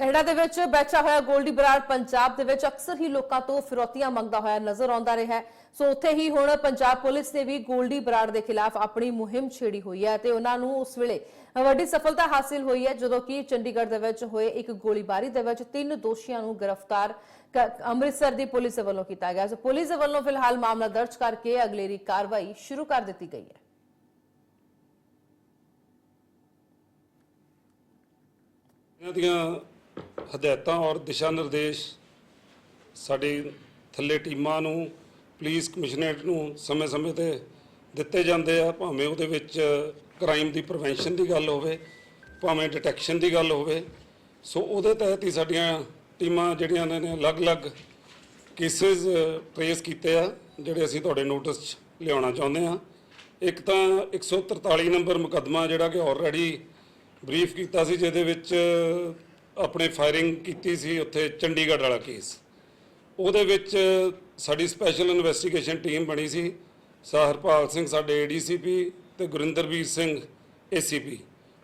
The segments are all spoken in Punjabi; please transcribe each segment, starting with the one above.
ਕੈਨੇਡਾ ਦੇ ਵਿੱਚ ਬੈਠਾ ਹੋਇਆ ਗੋਲਡੀ ਬਰਾੜ ਪੰਜਾਬ ਦੇ ਵਿੱਚ ਅਕਸਰ ਹੀ ਲੋਕਾਂ ਤੋਂ ਫਿਰੌਤੀਆਂ ਮੰਗਦਾ ਹੋਇਆ ਨਜ਼ਰ ਆਉਂਦਾ ਰਿਹਾ ਹੈ। ਸੋ ਉੱਥੇ ਹੀ ਹੁਣ ਪੰਜਾਬ ਪੁਲਿਸ ਨੇ ਵੀ ਗੋਲਡੀ ਬਰਾੜ ਦੇ ਖਿਲਾਫ ਆਪਣੀ ਮੁਹਿੰਮ ਛੇੜੀ ਹੋਈ ਹੈ ਤੇ ਉਹਨਾਂ ਨੂੰ ਉਸ ਵੇਲੇ ਵੱਡੀ ਸਫਲਤਾ ਹਾਸਿਲ ਹੋਈ ਹੈ, ਜਦੋਂ ਕਿ ਚੰਡੀਗੜ੍ਹ ਦੇ ਵਿੱਚ ਹੋਏ ਇੱਕ ਗੋਲੀਬਾਰੀ ਦੇ ਵਿੱਚ ਤਿੰਨ ਦੋਸ਼ੀਆਂ ਨੂੰ ਗ੍ਰਿਫਤਾਰ ਅੰਮ੍ਰਿਤਸਰ ਦੀ ਪੁਲਿਸ ਵੱਲੋਂ ਕੀਤਾ ਗਿਆ। ਸੋ ਪੁਲਿਸ ਵੱਲੋਂ ਫਿਲਹਾਲ ਮਾਮਲਾ ਦਰਜ ਕਰਕੇ ਅਗਲੇਰੀ ਕਾਰਵਾਈ ਸ਼ੁਰੂ ਕਰ ਦਿੱਤੀ ਗਈ ਹੈ। ਦੀਆਂ ਹਦਾਇਤਾਂ ਔਰ ਦਿਸ਼ਾ ਨਿਰਦੇਸ਼ ਸਾਡੀ ਥੱਲੇ ਟੀਮਾਂ ਨੂੰ, ਪੁਲਿਸ ਕਮਿਸ਼ਨਰੇਟ ਨੂੰ ਸਮੇਂ-ਸਮੇਂ ਤੇ ਦਿੱਤੇ ਜਾਂਦੇ ਆ, ਭਾਵੇਂ ਉਹਦੇ ਵਿੱਚ ਕ੍ਰਾਈਮ ਦੀ ਪ੍ਰੀਵੈਂਸ਼ਨ ਦੀ ਗੱਲ ਹੋਵੇ, ਭਾਵੇਂ ਡਿਟੈਕਸ਼ਨ ਦੀ ਗੱਲ ਹੋਵੇ। ਸੋ ਉਹਦੇ ਤਹਿਤ ਹੀ ਸਾਡੀਆਂ ਟੀਮਾਂ ਜਿਹੜੀਆਂ ਨੇ ਨੇ ਅਲੱਗ-ਅਲੱਗ ਕੇਸਿਸ ਟ੍ਰੇਸ ਕੀਤੇ ਆ, ਜਿਹੜੇ ਅਸੀਂ ਤੁਹਾਡੇ ਨੋਟਿਸ 'ਚ ਲਿਆਉਣਾ ਚਾਹੁੰਦੇ ਆ। ਇੱਕ ਤਾਂ 143 ਨੰਬਰ ਮੁਕੱਦਮਾ ਜਿਹੜਾ ਕਿ ਆਲਰੇਡੀ ਬਰੀਫ ਕੀਤਾ ਸੀ, ਜਿਹਦੇ ਵਿੱਚ ਆਪਣੇ ਫਾਇਰਿੰਗ ਕੀਤੀ ਸੀ ਉੱਥੇ ਚੰਡੀਗੜ੍ਹ ਵਾਲਾ ਕੇਸ। ਉਹਦੇ ਵਿੱਚ ਸਾਡੀ ਸਪੈਸ਼ਲ ਇਨਵੈਸਟੀਗੇਸ਼ਨ ਟੀਮ ਬਣੀ ਸੀ। ਸਰ ਹਰਪਾਲ ਸਿੰਘ, ਸਾਡੇ ਏਡੀਸੀਪੀ ਤੇ ਗੁਰਿੰਦਰਵੀਰ ਸਿੰਘ ਏਸੀਪੀ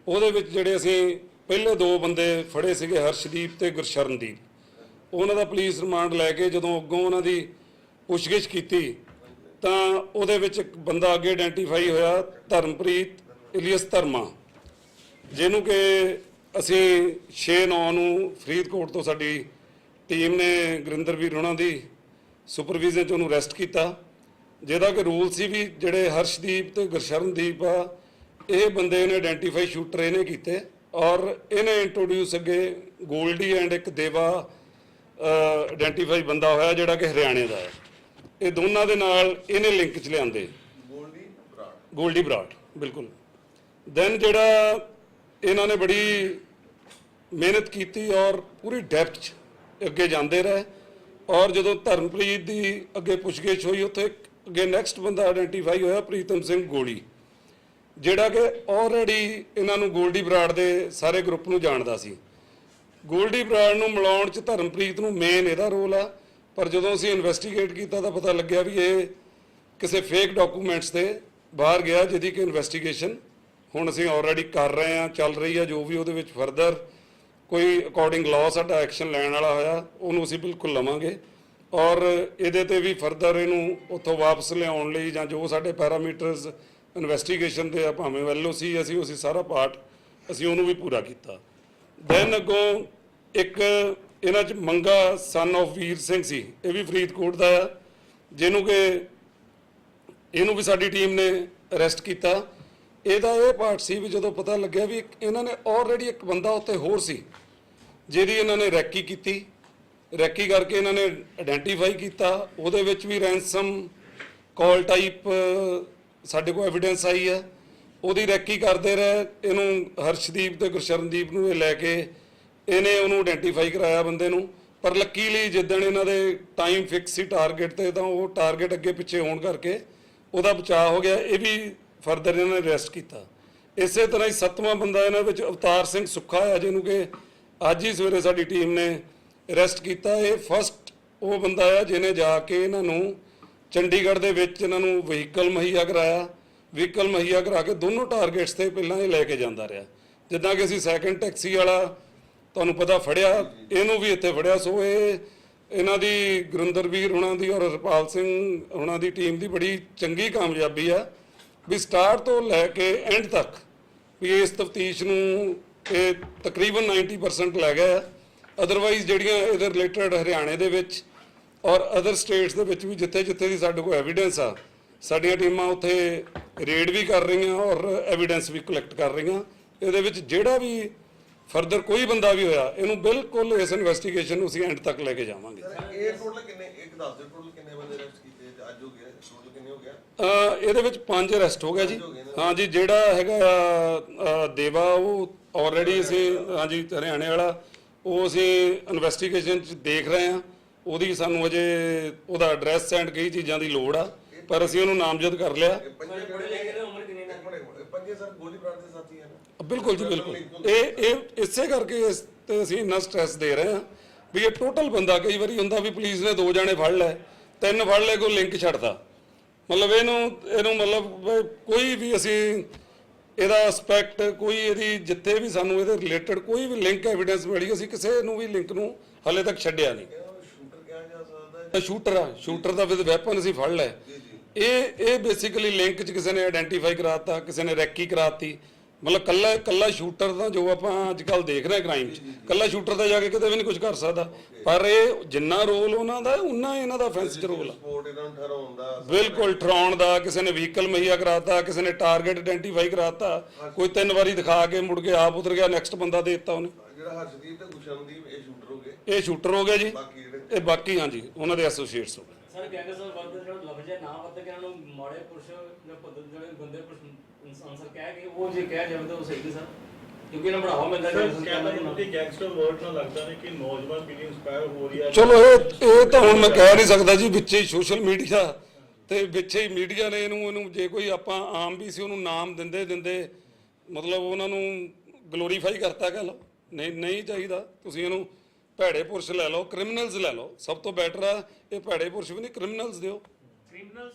ਉਹਦੇ ਵਿੱਚ ਜਿਹੜੇ ਅਸੀਂ ਪਹਿਲੇ ਦੋ ਬੰਦੇ ਫੜੇ ਸੀਗੇ, ਹਰਸ਼ਦੀਪ ਤੇ ਗੁਰਸ਼ਰਨਦੀਪ। ਉਹਨਾਂ ਦਾ ਪੁਲਿਸ ਰਿਮਾਂਡ ਲੈ ਕੇ ਜਦੋਂ ਅੱਗੋਂ ਉਹਨਾਂ ਦੀ ਪੁੱਛਗਿੱਛ ਕੀਤੀ, ਤਾਂ ਉਹਦੇ ਵਿੱਚ ਇੱਕ ਬੰਦਾ ਅੱਗੇ ਆਇਡੈਂਟੀਫਾਈ ਹੋਇਆ, ਧਰਮਪ੍ਰੀਤ, ਇਲੀਅਸ ਧਰਮਾ। ਜਿਹਨੂੰ ਕਿ ਅਸੀਂ 6-9 ਨੂੰ ਫਰੀਦਕੋਟ ਤੋਂ ਸਾਡੀ ਟੀਮ ਨੇ ਗੁਰਿੰਦਰਵੀਰ ਉਹਨਾਂ ਦੀ ਸੁਪਰਵਿਜ਼ਨ ਚ ਉਹਨੂੰ ਅਰੈਸਟ ਕੀਤਾ। ਜਿਹਦਾ ਕਿ ਰੂਲ ਸੀ ਵੀ ਜਿਹੜੇ ਹਰਸ਼ਦੀਪ ਤੇ ਗੁਰਸ਼ਰਨਦੀਪ ਆ ਇਹ ਬੰਦੇ ਨੇ ਆਇਡੈਂਟੀਫਾਈ ਸ਼ੂਟਰ ਇਹਨੇ ਕੀਤੇ ਔਰ ਇਹਨੇ ਇੰਟਰੋਡਿਊਸ ਅੱਗੇ ਗੋਲਡੀ ਐਂਡ ਇੱਕ ਦੇਵਾ ਆਇਡੈਂਟੀਫਾਈ ਬੰਦਾ ਹੋਇਆ ਜਿਹੜਾ ਕਿ ਹਰਿਆਣੇ ਦਾ ਹੈ। ਇਹ ਦੋਨਾਂ ਦੇ ਨਾਲ ਇਹਨੇ ਲਿੰਕ ਚ ਲਿਆਂਦੇ। ਗੋਲਡੀ ਬਰਾੜ ਗੋਲਡੀ ਬਰਾੜ ਬਿਲਕੁਲ। ਦੈਨ ਜਿਹੜਾ ਇਹਨਾਂ ਨੇ ਬੜੀ ਮਿਹਨਤ ਕੀਤੀ ਔਰ ਪੂਰੀ ਡੈਪਥ 'ਚ ਅੱਗੇ ਜਾਂਦੇ ਰਹੇ ਔਰ ਜਦੋਂ ਧਰਮਪ੍ਰੀਤ ਦੀ ਅੱਗੇ ਪੁੱਛਗਿੱਛ ਹੋਈ, ਉੱਥੇ ਇੱਕ ਅੱਗੇ ਨੈਕਸਟ ਬੰਦਾ ਆਇਡੈਂਟੀਫਾਈ ਹੋਇਆ ਪ੍ਰੀਤਮ ਸਿੰਘ ਗੋਲੀ, ਜਿਹੜਾ ਕਿ ਆਲਰੇਡੀ ਇਹਨਾਂ ਨੂੰ ਗੋਲਡੀ ਬਰਾੜ ਦੇ ਸਾਰੇ ਗਰੁੱਪ ਨੂੰ ਜਾਣਦਾ ਸੀ। ਗੋਲਡੀ ਬਰਾੜ ਨੂੰ ਮਿਲਾਉਣ 'ਚ ਧਰਮਪ੍ਰੀਤ ਨੂੰ ਮੇਨ ਇਹਦਾ ਰੋਲ ਆ, ਪਰ ਜਦੋਂ ਅਸੀਂ ਇਨਵੈਸਟੀਗੇਟ ਕੀਤਾ ਤਾਂ ਪਤਾ ਲੱਗਿਆ ਵੀ ਇਹ ਕਿਸੇ ਫੇਕ ਡਾਕੂਮੈਂਟਸ ਤੇ ਬਾਹਰ ਗਿਆ ਜਿਹਦੀ ਕਿ ਇਨਵੈਸਟੀਗੇਸ਼ਨ ਹੁਣ ਅਸੀਂ ਆਲਰੇਡੀ ਕਰ ਰਹੇ ਹਾਂ, ਚੱਲ ਰਹੀ ਹੈ ਜੋ ਵੀ ਉਹਦੇ ਵਿੱਚ ਫਰਦਰ ਕੋਈ ਅਕੋਰਡਿੰਗ ਲਾਅ ਸਾਡਾ ਐਕਸ਼ਨ ਲੈਣ ਵਾਲਾ ਹੋਇਆ, ਉਹਨੂੰ ਅਸੀਂ ਬਿਲਕੁਲ ਲਵਾਂਗੇ। ਔਰ ਇਹਦੇ ਤੇ ਵੀ ਫਰਦਰ ਇਹਨੂੰ ਉੱਥੋਂ ਵਾਪਸ ਲਿਆਉਣ ਲਈ ਜਾਂ ਜੋ ਸਾਡੇ ਪੈਰਾਮੀਟਰਸ ਇਨਵੈਸਟੀਗੇਸ਼ਨ ਦੇ ਆ, ਭਾਵੇਂ ਐਲਓਸੀ ਅਸੀਂ ਉਸੇ ਸਾਰਾ ਪਾਰਟ ਅਸੀਂ ਉਹਨੂੰ ਵੀ ਪੂਰਾ ਕੀਤਾ। ਦੈਨ ਅੱਗੋਂ ਇੱਕ ਇਹਨਾਂ ਚ ਮੰਗਾ ਸਨ of ਵੀਰ ਸਿੰਘ ਸੀ, ਇਹ ਵੀ ਫਰੀਦਕੋਟ ਦਾ ਆ, ਜਿਹਨੂੰ ਕਿ ਇਹਨੂੰ ਵੀ ਸਾਡੀ ਟੀਮ ਨੇ ਅਰੈਸਟ ਕੀਤਾ। ਇਹਦਾ ਇਹ ਪਾਰਟ ਸੀ ਵੀ ਜਦੋਂ ਪਤਾ ਲੱਗਿਆ ਵੀ ਇਹਨਾਂ ਨੇ ਆਲਰੇਡੀ ਇੱਕ ਬੰਦਾ ਉੱਤੇ ਹੋਰ ਸੀ, ਜਿਹਦੀ ਇਹਨਾਂ ਨੇ ਰੈਕੀ ਕੀਤੀ। ਰੈਕੀ ਕਰਕੇ ਇਹਨਾਂ ਨੇ ਆਇਡੈਂਟੀਫਾਈ ਕੀਤਾ। ਉਹਦੇ ਵਿੱਚ ਵੀ ਰੈਂਸਮ ਕਾਲ ਟਾਈਪ ਸਾਡੇ ਕੋਲ ਐਵੀਡੈਂਸ ਆਈ ਹੈ। ਉਹਦੀ ਰੈਕੀ ਕਰਦੇ ਰਹੇ। ਇਹਨੂੰ ਹਰਸ਼ਦੀਪ ਤੇ ਗੁਰਸ਼ਰਨਦੀਪ ਨੂੰ ਇਹ ਲੈ ਕੇ ਇਹਨੇ ਉਹਨੂੰ ਆਇਡੈਂਟੀਫਾਈ ਕਰਾਇਆ ਬੰਦੇ ਨੂੰ। ਪਰ ਲੱਕੀਲੀ ਜਿੱਦਣ ਇਹਨਾਂ ਦੇ ਟਾਈਮ ਫਿਕਸ ਸੀ ਟਾਰਗੇਟ ਤੇ, ਤਾਂ ਉਹ ਟਾਰਗੇਟ ਅੱਗੇ ਪਿੱਛੇ ਹੋਣ ਕਰਕੇ ਉਹਦਾ ਬਚਾਅ ਹੋ ਗਿਆ। ਇਹ ਵੀ ਫਰਦਰ ਇਹਨਾਂ ਨੇ ਅਰੈਸਟ ਕੀਤਾ। ਇਸੇ ਤਰ੍ਹਾਂ ਹੀ ਸੱਤਵਾਂ ਬੰਦਾ ਇਹਨਾਂ ਵਿੱਚ ਅਵਤਾਰ ਸਿੰਘ ਸੁੱਖਾ ਆ, ਜਿਹਨੂੰ ਕਿ ਅੱਜ ਹੀ ਸਵੇਰੇ ਸਾਡੀ ਟੀਮ ਨੇ ਅਰੈਸਟ ਕੀਤਾ। ਇਹ ਫਸਟ ਉਹ ਬੰਦਾ ਆ ਜਿਹਨੇ ਜਾ ਕੇ ਇਹਨਾਂ ਨੂੰ ਚੰਡੀਗੜ੍ਹ ਦੇ ਵਿੱਚ ਇਹਨਾਂ ਨੂੰ ਵਹੀਕਲ ਮੁਹੱਈਆ ਕਰਾਇਆ। ਵਹੀਕਲ ਮੁਹੱਈਆ ਕਰਾ ਕੇ ਦੋਨੋਂ ਟਾਰਗੇਟਸ ਤੇ ਪਹਿਲਾਂ ਇਹ ਲੈ ਕੇ ਜਾਂਦਾ ਰਿਹਾ। ਜਿੱਦਾਂ ਕਿ ਅਸੀਂ ਸੈਕੰਡ ਟੈਕਸੀ ਵਾਲਾ ਤੁਹਾਨੂੰ ਪਤਾ ਫੜਿਆ, ਇਹਨੂੰ ਵੀ ਇੱਥੇ ਫੜਿਆ। ਸੋ ਇਹ ਇਹਨਾਂ ਦੀ ਗੁਰਿੰਦਰਵੀਰ ਉਹਨਾਂ ਦੀ ਔਰ ਹਰਪਾਲ ਸਿੰਘ ਉਹਨਾਂ ਦੀ ਟੀਮ ਦੀ ਬੜੀ ਚੰਗੀ ਕਾਮਯਾਬੀ ਆ। ਵੀ ਸਟਾਰਟ ਤੋਂ ਲੈ ਕੇ ਐਂਡ ਤੱਕ ਵੀ ਇਸ ਤਫਤੀਸ਼ ਨੂੰ ਇਹ ਤਕਰੀਬਨ 90% ਲੈ ਗਏ ਅਦਰਵਾਈਜ਼ ਜਿਹੜੀਆਂ ਇਹਦੇ ਰਿਲੇਟਡ ਹਰਿਆਣੇ ਦੇ ਵਿੱਚ ਔਰ ਅਦਰ ਸਟੇਟਸ ਦੇ ਵਿੱਚ ਵੀ ਜਿੱਥੇ ਜਿੱਥੇ ਦੀ ਸਾਡੇ ਕੋਲ ਐਵੀਡੈਂਸ ਆ, ਸਾਡੀਆਂ ਟੀਮਾਂ ਉੱਥੇ ਰੇਡ ਵੀ ਕਰ ਰਹੀਆਂ ਔਰ ਐਵੀਡੈਂਸ ਵੀ ਕਲੈਕਟ ਕਰ ਰਹੀਆਂ। ਇਹਦੇ ਵਿੱਚ ਜਿਹੜਾ ਵੀ ਫਰਦਰ ਕੋਈ ਬੰਦਾ ਵੀ ਹੋਇਆ ਇਹਨੂੰ ਬਿਲਕੁਲ ਇਸ ਇਨਵੈਸਟੀਗੇਸ਼ਨ ਨੂੰ ਅਸੀਂ ਐਂਡ ਤੱਕ ਲੈ ਕੇ ਜਾਵਾਂਗੇ। ਇਹ ਟੋਟਲ ਕਿੰਨੇ ਇੱਕ ਦੱਸ ਦਿਓ ਟੋਟਲ ਕਿੰਨੇ ਬੰਦੇ ਅਰੈਸਟ ਕੀਤੇ? ਤੇ ਅੱਜ ਹੋ ਗਏ ਟੋਟਲ ਕਿੰਨੇ ਹੋ ਗਿਆ? ਅ, ਇਹਦੇ ਵਿੱਚ ਪੰਜ ਅਰੈਸਟ ਹੋ ਗਿਆ ਜੀ। ਹਾਂਜੀ ਜਿਹੜਾ ਹੈਗਾ ਦੇਵਾ ਉਹ ਆਲਰੇਡੀ ਅਸੀਂ ਹਾਂਜੀ ਹਰਿਆਣੇ ਵਾਲਾ ਉਹ ਅਸੀਂ ਇਨਵੈਸਟੀਗੇਸ਼ਨ ਚ ਦੇਖ ਰਹੇ ਹਾਂ। ਉਹਦੀ ਸਾਨੂੰ ਅਜੇ ਉਹਦਾ ਐਡਰੈਸ ਐਂਡ ਕਈ ਚੀਜ਼ਾਂ ਦੀ ਲੋੜ ਆ ਪਰ ਅਸੀਂ ਉਹਨੂੰ ਨਾਮਜ਼ਦ ਕਰ ਲਿਆ। ਪੰਜੇ ਸਰ ਗੋਲੀ ਬਰਾੜ ਦੇ ਸਾਥੀ ਹਨ ਬਿਲਕੁਲ ਜੀ ਬਿਲਕੁਲ। ਇਹ ਇਹ ਇਸੇ ਕਰਕੇ ਇਸ ਤੇ ਅਸੀਂ ਇੰਨਾ ਸਟ੍ਰੈਸ ਦੇ ਰਹੇ ਹਾਂ ਵੀ ਇਹ ਟੋਟਲ ਬੰਦਾ ਕਈ ਵਾਰੀ ਹੁੰਦਾ ਵੀ ਪੁਲਿਸ ਨੇ ਦੋ ਜਾਣੇ ਫੜ ਲਏ ਤਿੰਨ ਫੜ ਲਏ ਕੋਈ ਲਿੰਕ ਛੱਡਦਾ ਮਤਲਬ ਇਹਨੂੰ ਇਹਨੂੰ ਮਤਲਬ ਕੋਈ ਵੀ ਅਸੀਂ ਇਹਦਾ ਐਸਪੈਕਟ ਕੋਈ ਇਹਦੀ ਜਿੱਥੇ ਵੀ ਸਾਨੂੰ ਇਹਦੇ ਰਿਲੇਟਡ ਕੋਈ ਵੀ ਲਿੰਕ ਐਵੀਡੈਂਸ ਮਿਲੀ ਅਸੀਂ ਕਿਸੇ ਨੂੰ ਵੀ ਲਿੰਕ ਨੂੰ ਹਲੇ ਤੱਕ ਛੱਡਿਆ ਨਹੀਂ। ਸ਼ੂਟਰ ਕਿਹਾ ਜਾ ਸਕਦਾ ਹੈ। ਇਹ ਸ਼ੂਟਰ ਆ ਸ਼ੂਟਰ ਦਾ ਵਿਦ ਵੈਪਨ ਅਸੀਂ ਫੜ ਲਿਆ ਇਹ ਇਹ ਬੇਸਿਕਲੀ ਲਿੰਕ ਚ ਕਿਸੇ ਨੇ ਆਇਡੈਂਟੀਫਾਈ ਕਰਾਤਾ ਕਿਸੇ ਨੇ ਰੈਕੀ ਕਰਾਤੀ। ਮਤਲਬ ਕੱਲਾ ਕੱਲਾ ਸ਼ੂਟਰ ਦਾ ਜੋ ਆਪਾਂ ਅੱਜ ਕੱਲ ਦੇਖ ਰਹੇ ਕ੍ਰਾਈਮ ਚ ਕੱਲਾ ਸ਼ੂਟਰ ਤਾਂ ਜਾ ਕੇ ਕਿਤੇ ਵੀ ਨਹੀਂ ਕੁਝ ਕਰ ਸਕਦਾ। ਪਰ ਇਹ ਜਿੰਨਾ ਰੋਲ ਉਹਨਾਂ ਦਾ ਉਨਾ ਇਹਨਾਂ ਦਾ ਫੈਂਸ ਚ ਰੋਲ ਆ। ਸਪੋਰਟ ਇਹਨਾਂ ਨੂੰ ਠਹਿਰਾਉਣ ਦਾ ਬਿਲਕੁਲ ਟਰਾਉਣ ਦਾ ਕਿਸੇ ਨੇ ਵਹੀਕਲ ਮੁਹੱਈਆ ਕਰਾਤਾ ਕਿਸੇ ਨੇ ਟਾਰਗੇਟ ਆਇਡੈਂਟੀਫਾਈ ਕਰਾਤਾ ਕੋਈ ਤਿੰਨ ਵਾਰੀ ਦਿਖਾ ਕੇ ਮੁੜ ਕੇ ਆਪ ਉਤਰ ਗਿਆ ਨੈਕਸਟ ਬੰਦਾ ਦੇ ਦਿੱਤਾ ਉਹਨੇ। ਜਿਹੜਾ ਹਰਸ਼ਦੀਪ ਤੇ ਗੁਸ਼ਨਦੀਪ ਇਹ ਸ਼ੂਟਰ ਹੋ ਗਏ। ਇਹ ਸ਼ੂਟਰ ਹੋ ਗਿਆ ਜੀ। ਬਾਕੀ ਜਿਹੜੇ ਇਹ ਬਾਕੀ ਹਾਂਜੀ ਉਹਨਾਂ ਦੇ ਐਸੋਸੀਏਟਸ ਹੋ ਗਏ। ਸਰ ਕਹਿੰਦੇ ਸਰ ਵਰਦ ਜਿਹੜਾ ਲਫ਼ਜ਼ ਹੈ ਨਾ ਵਰਤ ਕੇ ਇਹਨਾਂ ਨੂੰ ਮਾੜੇ ਪੁਰਸ਼ ਜਾਂ ਪੱਧਰ ਜਿਹੜੇ ਗੰਦੇ ਪੁਰਸ਼ ਕਿਉਂਕਿ ਇਹਨਾਂ ਬੜਾਵਾ ਮਿਲਦਾ ਗੈਂਗਸਟਰ ਵਰਡ ਨਾਲ ਲੱਗਦਾ ਨੇ ਕਿ ਨੌਜਵਾਨ ਪੀੜ੍ਹੀ ਇੰਸਪਾਇਰ ਹੋ ਰਹੀ ਹੈ। ਚਲੋ ਇਹ ਇਹ ਤਾਂ ਹੁਣ ਮੈਂ ਕਹਿ ਨਹੀਂ ਸਕਦਾ ਜੀ ਵਿੱਚੇ ਹੀ ਸੋਸ਼ਲ ਮੀਡੀਆ ਤੇ ਵਿੱਚੇ ਹੀ ਮੀਡੀਆ ਨੇ ਇਹਨੂੰ ਇਹਨੂੰ ਜੇ ਕੋਈ ਆਪਾਂ ਆਮ ਵੀ ਸੀ ਉਹਨੂੰ ਨਾਮ ਦਿੰਦੇ ਦਿੰਦੇ ਮਤਲਬ ਉਹਨਾਂ ਨੂੰ ਗਲੋਰੀਫਾਈ ਕਰਤਾ ਕਹ ਲਓ। ਨਹੀਂ ਨਹੀਂ ਚਾਹੀਦਾ ਤੁਸੀਂ ਇਹਨੂੰ ਭੈੜੇ ਪੁਰਸ਼ ਲੈ ਲਓ ਕ੍ਰਿਮੀਨਲਸ ਲੈ ਲਓ। ਸਭ ਤੋਂ ਬੈਟਰ ਆ ਇਹ ਭੈੜੇ ਪੁਰਸ਼ ਵੀ ਨਹੀਂ ਕ੍ਰਿਮੀਨਲਸ ਦਿਓ। ਕ੍ਰਿਮੀਨਲਸ